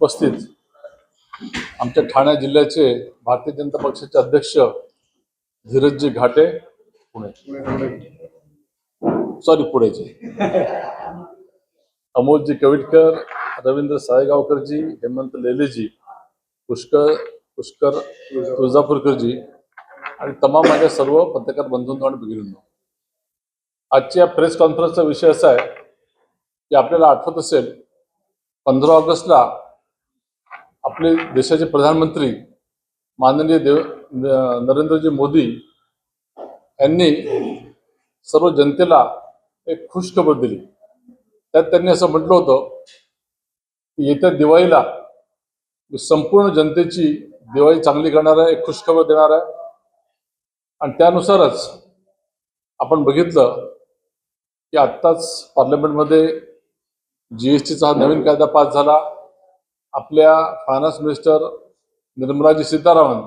उपस्थित आमच्या ठाणे जिल्ह्याचे भारतीय जनता पक्षाचे अध्यक्ष धीरजजी घाटे पुणे. सॉरी पुढेचे अमोलजी कविटकर रवींद्र साळेगावकरजी हेमंत लेलेजी पुष्कर पुष्कर तुळजापूरकरजी आणि तमाम माझ्या सर्व पत्रकार बंधूंनो आणि भगिनींनो. आजच्या प्रेस कॉन्फरन्सचा विषय असा आहे की आपल्याला आठवत असेल पंधरा ऑगस्टला आपले देशाचे प्रधानमंत्री माननीय देव नरेंद्रजी मोदी यांनी सर्व जनतेला एक खुशखबर दिली. त्यात त्यांनी असं म्हटलं होतं की येत्या दिवाळीला संपूर्ण जनतेची दिवाळी चांगली करणार आहे एक खुशखबर देणार आहे. आणि त्यानुसारच आपण बघितलं की आत्ताच पार्लमेंटमध्ये जीएसटीचा हा नवीन कायदा पास झाला. आपल्या फायनान्स मिनिस्टर निर्मलाजी सीतारामन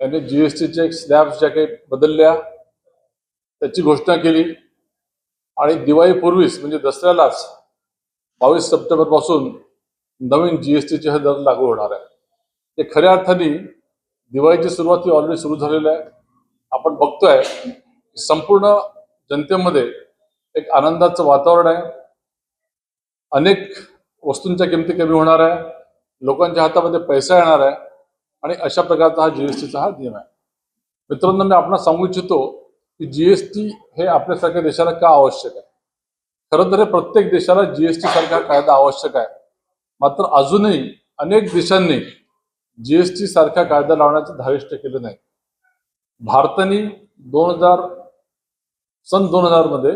यांनी जी एस टीचे स्लॅब्स ज्या काही बदलल्या त्याची घोषणा केली. आणि दिवाळीपूर्वीच म्हणजे दसऱ्यालाच बावीस सप्टेंबरपासून नवीन टीचे हे दर लागू होणार आहे ते खऱ्या अर्थाने दिवाळीची सुरुवात ही ऑलरेडी सुरू झालेली आहे. आपण बघतोय संपूर्ण जनतेमध्ये एक आनंदाचं वातावरण आहे. अनेक वस्तूंच्या किमती कमी होणार आहे. लोकांच्या हातामध्ये पैसा येणार आहे आणि अशा प्रकारचा हा जीएसटीचा हा नियम आहे. मित्रांनो मी आपण सांगू इच्छितो की जीएसटी हे आपल्यासारख्या देशाला का आवश्यक आहे? खरं तर हे प्रत्येक देशाला जीएसटी सारखा कायदा आवश्यक आहे. मात्र अजूनही अनेक देशांनी जीएसटी सारखा कायदा लावण्याचं धाविष्ट केलं नाही. भारताने दोन हजार सन दोन हजारमध्ये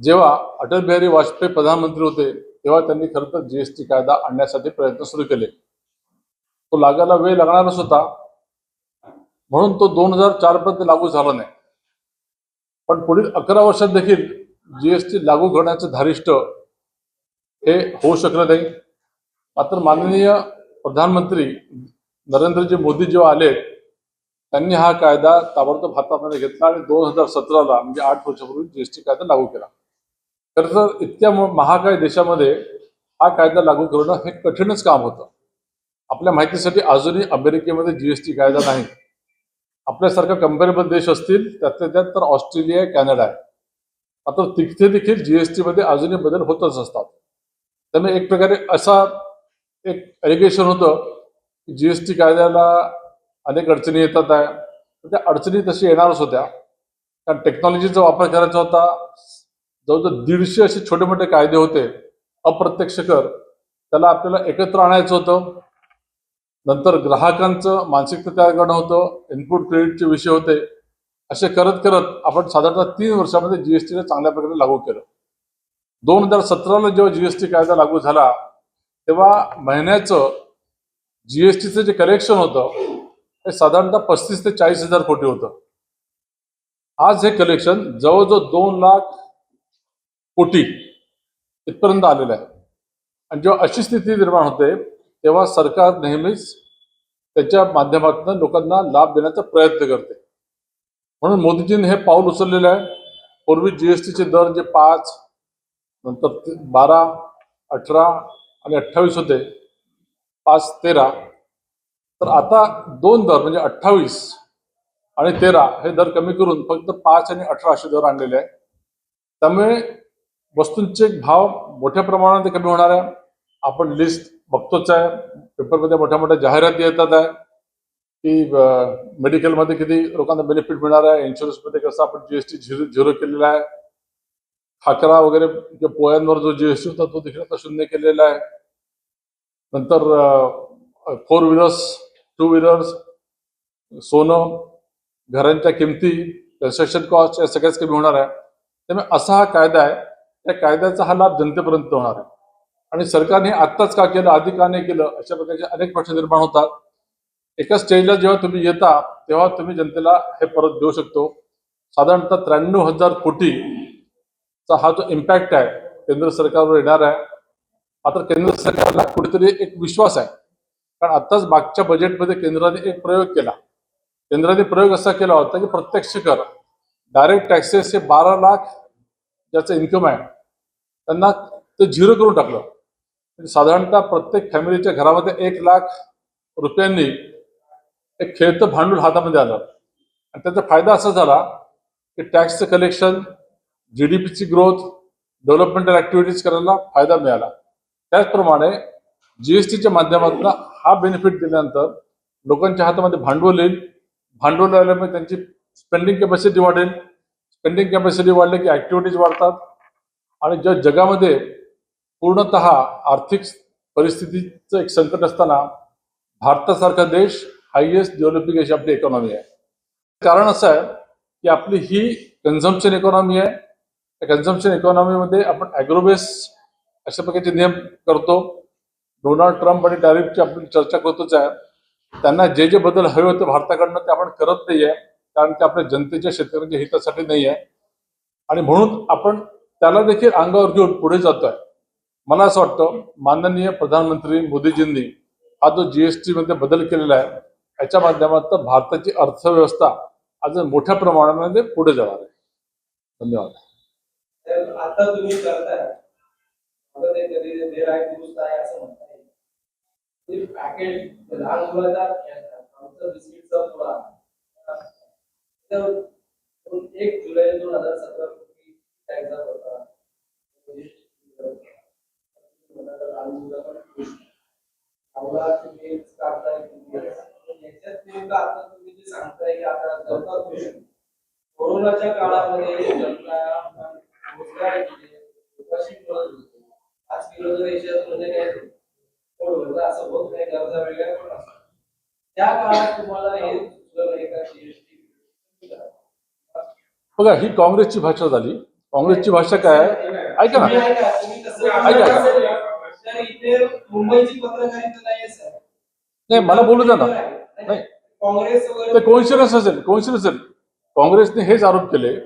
जेव्हा अटल बिहारी वाजपेयी प्रधानमंत्री होते तेव्हा त्यांनी खरं तर जीएसटी कायदा आणण्यासाठी प्रयत्न सुरू केले. तो लागायला वेळ लागणारच होता म्हणून तो दोन हजार चार पर्यंत लागू झाला नाही. पण पुढील अकरा वर्षात देखील जीएसटी लागू करण्याचं धारिष्ट हे होऊ शकलं नाही. मात्र माननीय प्रधानमंत्री नरेंद्रजी मोदी जेव्हा आले त्यांनी हा कायदा ताबडतोब हातामध्ये घेतला आणि दोन हजार सतराला म्हणजे आठ वर्षापूर्वी जीएसटी कायदा लागू केला. खरं तर इतक्या म- महाकाय देशामध्ये हा कायदा लागू करणं हे कठीणच काम होतं. आपल्या माहितीसाठी अजूनही अमेरिकेमध्ये जीएसटी कायदा नाही. आपल्यासारखा कम्पेरेबल देश असतील त्यातल्या त्यात तर ऑस्ट्रेलिया कॅनडा आहे. आता तिथे देखील जीएसटी मध्ये अजूनही बदल होतच असतात. त्यामुळे एक प्रकारे असा एक एलिगेशन होतं की जीएसटी कायद्याला अनेक अडचणी येतात आहे. त्या अडचणी तशी येणारच होत्या. कारण टेक्नॉलॉजीचा वापर करायचा होता. जवळजवळ दीडशे असे छोटे मोठे कायदे होते अप्रत्यक्ष कर. त्याला आपल्याला एकत्र आणायचं होतं. नंतर ग्राहकांचं मानसिकता तयार करणं होतं इनपुट क्रेडिटचे विषय होते. असे करत करत आपण साधारणतः तीन वर्षामध्ये जीएसटीला चांगल्या प्रकारे लागू केलं. दोन हजार सतराला जेव्हा जीएसटी कायदा लागू झाला तेव्हा महिन्याचं जीएसटीचं जे कलेक्शन होतं हे साधारणतः पस्तीस ते चाळीस हजार कोटी होतं. आज हे कलेक्शन जवळजवळ दोन लाख कोटी इथपर्यंत आलेलं आहे. आणि जेव्हा अशी स्थिती निर्माण होते तेव्हा सरकार नेहमीच त्याच्या माध्यमातून लोकांना लाभ देण्याचा प्रयत्न करते. म्हणून मोदीजींनी हे पाऊल उचललेलं आहे. पूर्वी जीएसटीचे दर जे पाच नंतर ते बारा अठरा आणि अठ्ठावीस होते पाच तेरा. तर आता दोन दर म्हणजे अठ्ठावीस आणि तेरा हे दर कमी करून फक्त पाच आणि अठरा असे दर आणलेले आहे. त्यामुळे वस्तूंचे भाव मोठ्या प्रमाणात कमी होणार आहे. आपण लिस्ट बघतोच आहे. पेपरमध्ये मोठ्या मोठ्या जाहिराती येतात आहे. की मेडिकलमध्ये किती लोकांना बेनिफिट मिळणार आहे. इन्शुरन्समध्ये कसं आपण जीएसटी झिरो झिरो केलेला आहे. खाकरा वगैरे जे पोळ्यांवर जो जीएसटी होता तो देखील आता शून्य केलेला आहे. नंतर फोर व्हीलर्स टू व्हीलर्स सोनं घरांच्या किमती कन्स्ट्रक्शन कॉस्ट या सगळ्याच कमी होणार आहे. त्यामुळे असा हा कायदा आहे. त्या कायद्याचा हा लाभ जनतेपर्यंत होणार आहे. आणि सरकारने आत्ताच का केलं आधी का नाही केलं अशा प्रकारचे अनेक प्रश्न निर्माण होतात. एका स्टेजला जेव्हा तुम्ही येता तेव्हा तुम्ही जनतेला हे परत देऊ शकतो. साधारणतः त्र्याण्णव हजार कोटीचा हा जो इम्पॅक्ट आहे केंद्र सरकारवर येणार आहे. मात्र केंद्र सरकारला कुठेतरी एक विश्वास आहे. कारण आत्ताच मागच्या बजेटमध्ये केंद्राने एक प्रयोग केला. केंद्राने प्रयोग असा केला होता की प्रत्यक्ष कर डायरेक्ट टॅक्सेस हे बारा लाख ज्याचं इन्कम आहे त्यांना ते झिरो करून टाकलं. म्हणजे साधारणतः प्रत्येक फॅमिलीच्या घरामध्ये एक लाख रुपयांनी एक खेळतं भांडवल हातामध्ये आलं. आणि त्याचा फायदा असा झाला की टॅक्सचं कलेक्शन जी डी पीची ग्रोथ डेव्हलपमेंटल ॲक्टिव्हिटीज करायला फायदा मिळाला. त्याचप्रमाणे जी एस टीच्या माध्यमातून हा बेनिफिट दिल्यानंतर लोकांच्या हातामध्ये भांडवल येईल. भांडवल आल्यामुळे त्यांची स्पेंडिंग कॅपॅसिटी वाढेल. स्पेंडिंग कॅपॅसिटी वाढली की ऍक्टिव्हिटीज वाढतात. आणि ज्या जगामध्ये पूर्णत आर्थिक परिस्थितीचं एक संकट असताना भारतासारखा देश हायएस्ट डेव्हलपिंग अशी आपली इकॉनॉमी आहे. कारण असं आहे की आपली ही कन्झम्पशन इकॉनॉमी आहे. त्या कन्झम्पशन इकॉनॉमीमध्ये आपण ॲग्रोबेस अशा प्रकारचे नियम करतो. डोनाल्ड ट्रम्प आणि टॅरिफची आपण चर्चा करतोच आहे. त्यांना जे जे बदल हवे होते भारताकडनं ते आपण करत नाही आहे कारण ते आपल्या जनतेच्या शेतकऱ्यांच्या हितासाठी नाही आहे. आणि म्हणून आपण त्याला देखील अंगावर घेऊन पुढे जातोय. मला असं वाटतं माननीय प्रधानमंत्री मोदीजींनी हा जो जीएसटी मध्ये बदल केलेला आहे याच्या माध्यमातून भारताची अर्थव्यवस्था आज मोठ्या प्रमाणामध्ये पुढे जाणार आहे. धन्यवाद. आता तुम्ही करताय. पॅकेट लहान मुलाचा बिस्किटचा तर एक जुलै दोन हजार सतरा पूर्वी टॅक्स होता. म्हणजे तुम्ही आता तुम्ही सांगताय की आता कोरोनाच्या काळामध्ये आज किलो असं होत नाही गरजा वेगळ्या पण असतात. त्या काळात तुम्हाला हे सुचलं नाही का बघा ही काँग्रेसची भाषा झाली. काँग्रेसची भाषा काय? आहे ऐका ना. ऐका, नाही सर नाही मला बोलू द्या ना. नाही ते असेल कोइन्सिडन्स असेल. काँग्रेसने हेच आरोप केले.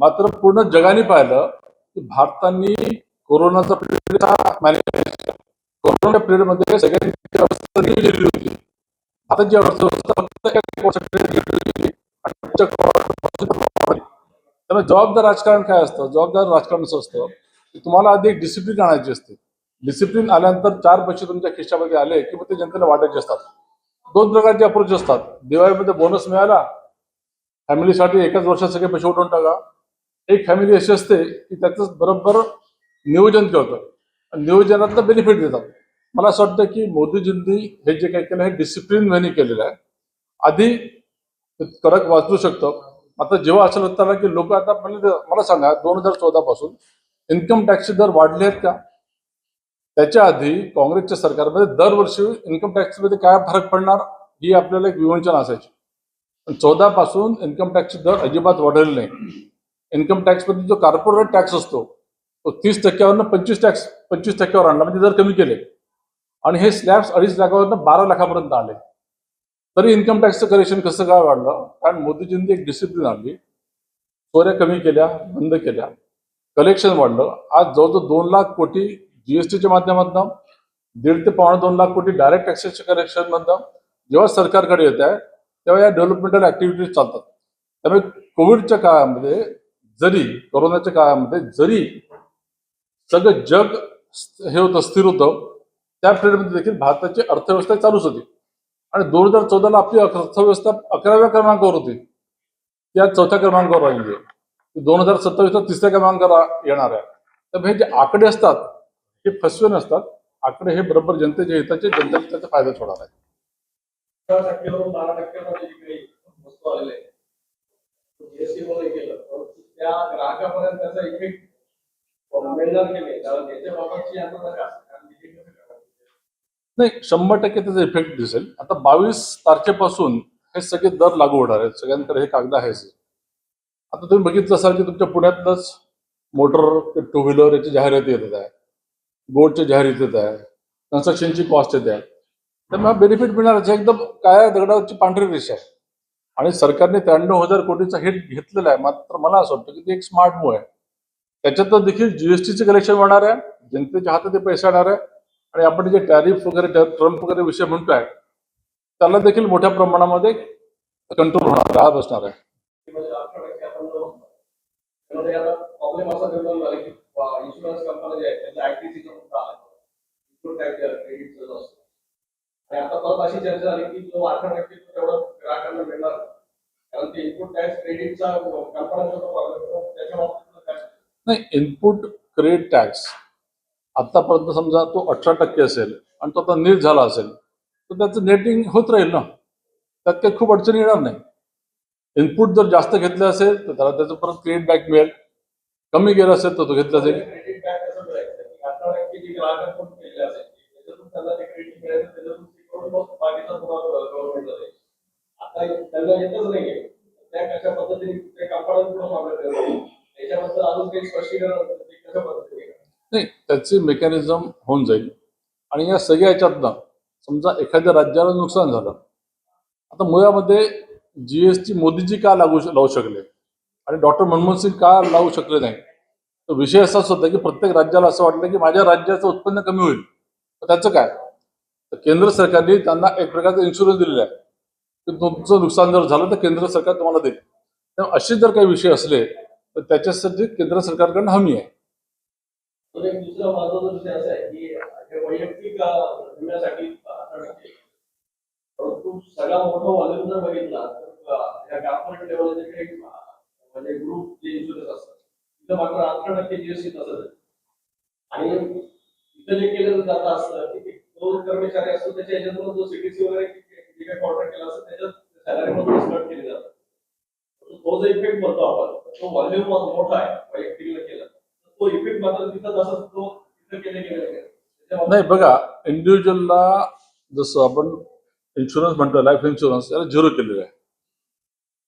मात्र पूर्ण जगाने पाहिलं की भारताने कोरोनाचा पिरियड मॅनेज कोरोना पिरियडमध्ये सगळ्यांची अवस्था होती. भारताची अर्थव्यवस्था फक्त त्यामुळे जबाबदार राजकारण काय असतं? जबाबदार राजकारण असं असतं की तुम्हाला आधी एक डिसिप्लिन आणायची असते. डिसिप्लिन आल्यानंतर चार पैसे तुमच्या खिशामध्ये आले की मग ते जनतेला वाटायचे असतात. दोन प्रकारचे अप्रोच असतात. दिवाळीमध्ये बोनस मिळाला फॅमिलीसाठी एकाच वर्षात सगळे पैसे उठवून टाका. एक फॅमिली अशी असते की त्याचं बरोबर नियोजन करतं. आणि नियोजनातलं बेनिफिट देतात. मला असं वाटतं की मोदीजींनी हे जे काही केलं हे डिसिप्लिन वेनी केलेलं आहे. आधी कडक वाचू शकतं. आता जेव्हा असं होतं ना की लोक आता म्हणजे मला मला सांगा दोन हजार चौदा पासून इन्कम टॅक्सचे दर वाढले आहेत का? त्याच्या आधी काँग्रेसच्या सरकारमध्ये दरवर्षी इन्कम टॅक्समध्ये काय फरक पडणार? ही आपल्याला एक विवंचन असायची. पण चौदा पासून इन्कम टॅक्सचे दर अजिबात वाढलेले नाही. इन्कम टॅक्समध्ये जो कॉर्पोरेट टॅक्स असतो तो तीस टक्क्यावरनं पंचवीस टॅक्स पंचवीस टक्क्यावर आणला. म्हणजे दर कमी केले. आणि हे स्लॅब्स अडीच लाखावरनं बारा लाखापर्यंत आले. तरी इन्कम टॅक्सचं करेक्शन कसं काय वाढलं? कारण मोदीजींनी एक डिसिप्लिन आणली. चोऱ्या कमी केल्या बंद केल्या. कलेक्शन वाढलं. आज जवळजवळ दोन लाख कोटी जीएसटीच्या माध्यमातून दीड ते पावणे दोन लाख कोटी डायरेक्ट टॅक्सेसच्या कलेक्शन मधनं जेव्हा सरकारकडे येत आहे तेव्हा या डेव्हलपमेंटल ऍक्टिव्हिटीज चालतात. त्यामुळे कोविडच्या काळामध्ये जरी कोरोनाच्या काळामध्ये जरी सगळं जग हे होतं स्थिर होतं त्या पिरियडमध्ये देखील भारताची अर्थव्यवस्था चालूच होती. आणि दोन हजार चौदाला आपली अर्थव्यवस्था अकराव्या क्रमांकावर होती. ती आज चौथ्या क्रमांकावर राहिली. आहे दोन हजार सत्तावीसला तिसऱ्या क्रमांकावर येणार आहे. तर हे जे आकडे असतात हे फसवे नसतात. आकडे हे बरोबर जनतेच्या हिताचे जनतेला त्याचा फायदा होणार आहे त्या ग्राहकापर्यंत त्याचा इफेक्ट मिळणार की नाही? कारण त्याच्या बाबतची आता नका कारण हे कसं करायचं? नाही शंभर टक्के त्याचा इफेक्ट दिसेल. आता बावीस तारखेपासून हे सगळे दर लागू होणार आहेत. सगळ्यांकडे हे कागद आहेच. आता तुम्ही बघितलं असाल की तुमच्या पुण्यातलंच मोटर टू व्हीलर याची जाहिरात येत आहे बोर्डच्या जाहिरात येत आहे कन्स्ट्रक्शनची कॉस्ट येते आहे त्यामुळे बेनिफिट मिळणार एकदम काय दगडावरची पांढरी रेषा आहे. आणि सरकारने त्र्याण्णव हजार कोटीचा हिट घेतलेला आहे. मात्र मला असं वाटतं की ते एक स्मार्ट मूव्ह आहे. त्याच्यात देखील जीएसटीचे कलेक्शन होणार आहे. जनतेच्या हातात ते पैसे येणार आहे आणि आपण जे टॅरिफ वगैरे ट्रम्प वगैरे विषय म्हणतोय त्याला देखील मोठ्या प्रमाणामध्ये कंट्रोल होणार राहत असणार आहे. म्हणजे टक्के आता प्रॉब्लेम असा इन्शुरन्स जे आहेत त्यांच्या असतो आणि आता अशी चर्चा झाली की जो तेवढं कारण टॅक्स क्रेडिटचा प्रॉब्लेम त्याच्या नाही इनपुट क्रेडिट टॅक्स आतापर्यंत समजा तो अठरा टक्के असेल आणि तो आता नीट झाला असेल तर त्याचं नेटिंग होत राहील ना? त्यात काही खूप अडचणी येणार नाही. इनपुट जर जास्त घेतलं असेल तर त्याला त्याचं परत क्रेडिट बॅक मिळेल. कमी गेलं असेल तर तो घेतला जाईल त्या त्याच्याबद्दल अजून काही स्पष्टीकरण ते कशा पद्धतीने नाही त्याची मेकॅनिझम होऊन जाईल. आणि या सगळ्या याच्यातनं समजा एखाद्या राज्याला नुकसान झालं. आता मुळामध्ये जीएसटी मोदीजी का लागू लावू शकले? आणि डॉक्टर मनमोहन सिंग का लावू शकले नाही? तर विषय असाच होता की प्रत्येक राज्याला असं वाटलं की माझ्या राज्याचं उत्पन्न कमी होईल. तर त्याचं काय? तर केंद्र सरकारने त्यांना एक प्रकारचा इन्शुरन्स दिलेला आहे. की तुमचं नुकसान जर झालं तर केंद्र सरकार तुम्हाला देईल. त्यामुळे असे जर काही विषय असले तर त्याच्यासाठी केंद्र सरकारकडनं हमी आहे. तर एक दुसरा महत्त्वाचा विषय असा आहे की वैयक्तिक विम्यासाठी परंतु सगळा मोठा वॉल्यूम जर बघितला तर या कॉर्पोरेट लेवलचे काही म्हणजे ग्रुप जे इन्शुरन्स असतात तिथं मात्र अठरा टक्के जीएसटी तसंच आणि इथं जे केलं जात असतं की तो कर्मचारी असतो त्याच्या याच्यातून जो सीटीसी वगैरे जे काही कॉन्ट्रॅक्ट केला असतो त्याच्यात सॅलरी मधून कट केली जातात तो जो इफेक्ट म्हणतो आपण तो व्हॉल्युम मोठा आहे वैयक्तिक केला. तो इफेक्ट मात्र तिथं जसं तो तिथं केले गेले त्याच्यामुळे नाही बघा इंडिव्हिज्युअलला जसं आपण इन्शुरन्स म्हणतो लाईफ इन्शुरन्स याला झिरो केलेलं आहे.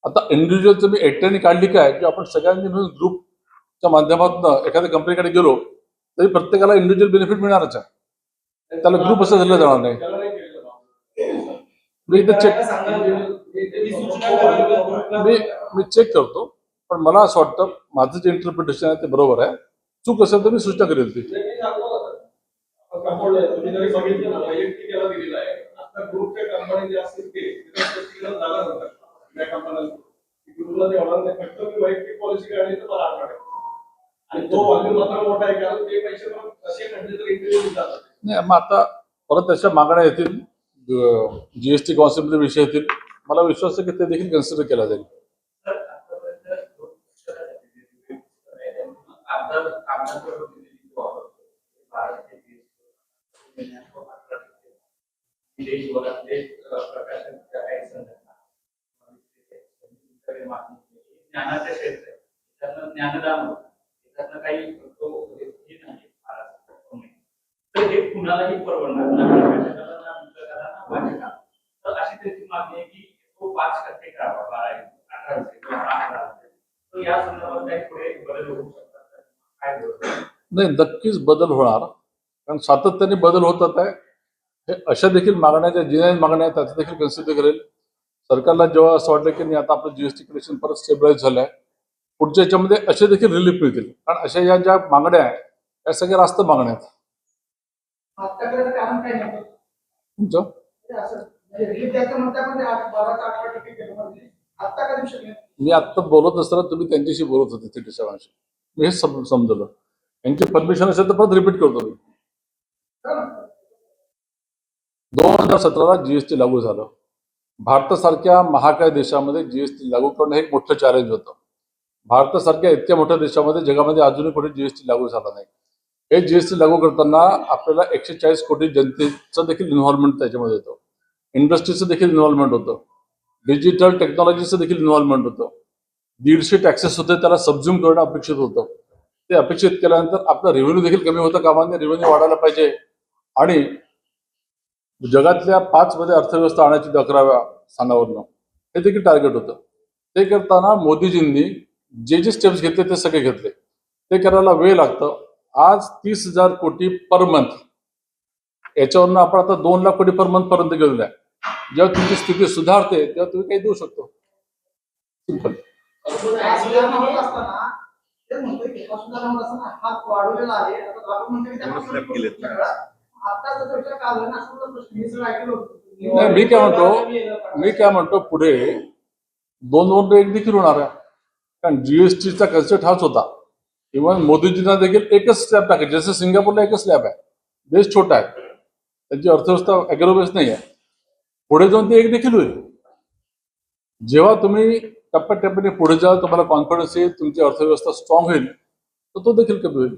आता इंडिव्हिज्युअलचं मी एकट्याने काढली काय की आपण सगळ्यांनी मिळून ग्रुपच्या माध्यमातून एखाद्या कंपनीकडे गेलो तरी प्रत्येकाला इंडिव्हिज्युअल बेनिफिट मिळणारच आहे. त्याला group असं धरलं जाणार नाही. मी इथे चेक मी मी चेक करतो पण मला असं वाटतं माझं जे इंटरप्रिटेशन आहे ते बरोबर आहे. चूक असेल तर मी सूचना करेल ती. नाही, मग आता परत त्याच्या मागण्या येतील. जीएसटी कॉन्सेप्टचे विषय येतील. मला विश्वास आहे की ते देखील कन्सिडर केला जाईल. ज्ञानाचे क्षेत्र आहे. त्यातनं ज्ञानदान होतं. त्यातनं काही तो हे नाही तर हे कुणालाही परवडणार ना प्रकाशकाला, ना विकताला, ना वाचकाला. तर अशी त्याची मागणी आहे की तो पाच टक्के करावा बारा अठरा असेल अठरा असेल तर या संदर्भात काही पुढे बदल होऊ शकतात नाही नक्कीच बदल होणार. कारण सातत्याने बदल होतात आहे. हे अशा देखील मागण्या ज्या जिन्यान मागण्या आहेत त्याचं देखील कन्सिडर करेल. सरकारला जेव्हा असं वाटलं की नाही आता आपलं जीएसटी कलेक्शन परत स्टेबलाइज झालं आहे पुढच्या याच्यामध्ये असे देखील रिलीफ मिळतील. कारण अशा या ज्या मागण्या आहेत या सगळ्या रास्त मागण्या आहेत. तुमचं? ते म्हणजे ते ते म्हणजे मी आत्ता बोलत असताना तुम्ही त्यांच्याशी बोलत होते सिटी साहेबांशी. हे सम समजलं. यांची परमिशन असेल तर परत रिपीट करतो मी. दोन हजार सतराला जीएसटी लागू झालं. भारतासारख्या महाकाय देशामध्ये जीएसटी लागू करणं हे एक मोठं चॅलेंज होतं. भारतासारख्या इतक्या मोठ्या देशामध्ये जगामध्ये अजूनही कुठे जीएसटी लागू झाला नाही. हे जीएसटी लागू करताना आपल्याला एकशे चाळीस कोटी जनतेचं देखील इन्व्हॉल्वमेंट त्याच्यामध्ये येतं. इंडस्ट्रीचं देखील इन्व्हॉल्वमेंट होतं. डिजिटल टेक्नॉलॉजीचं देखील इन्व्हॉल्वमेंट होतं. दीडशे टॅक्सेस होते त्याला सबझ्युम करणं अपेक्षित होतं. ते अपेक्षित केल्यानंतर आपलं रेव्हेन्यू देखील कमी होतं कामाने रेव्हेन्यू वाढायला पाहिजे. आणि जगातल्या पाच मध्ये अर्थव्यवस्था आणायची अकराव्या स्थानावरनं हे देखील टार्गेट होतं. ते करताना मोदीजींनी जे जे स्टेप्स घेतले ते सगळे घेतले. ते करायला वेळ लागतं. आज तीस हजार कोटी पर मंथ याच्यावरनं आपण आता दोन लाख कोटी पर मंथ पर्यंत गेलेलो आहे. जेव्हा तुमची स्थिती सुधारते तेव्हा तुम्ही काही देऊ शकतो. सिंपल असताना तेच म्हणतोय की सुधारणा होत असताना वाढवलेला आहे. आता आपण म्हणतो की त्यापासून आता त्याचा विचार का झाला ना असं मला प्रश्न मी सगळं ऐकलं होतं. नाही, मी काय म्हणतो मी काय म्हणतो पुढे दोन दोन एक देखील होणार आहे. कारण जीएसटीचा कन्सेप्ट हाच होता. इव्हन मोदीजींना देखील एकच स्लॅब टाकायचे. जसं सिंगापूरला एकच स्लॅब आहे. देश छोटा आहे. त्यांची अर्थव्यवस्था अॅग्रोबेस नाही आहे. पुढे जाऊन ती एक देखील होईल. जेव्हा तुम्ही टप्प्याटप्प्याने पुढे जाल तुम्हाला कॉन्फिडन्स येईल तुमची अर्थव्यवस्था स्ट्रॉंग होईल तर तो देखील कमी होईल.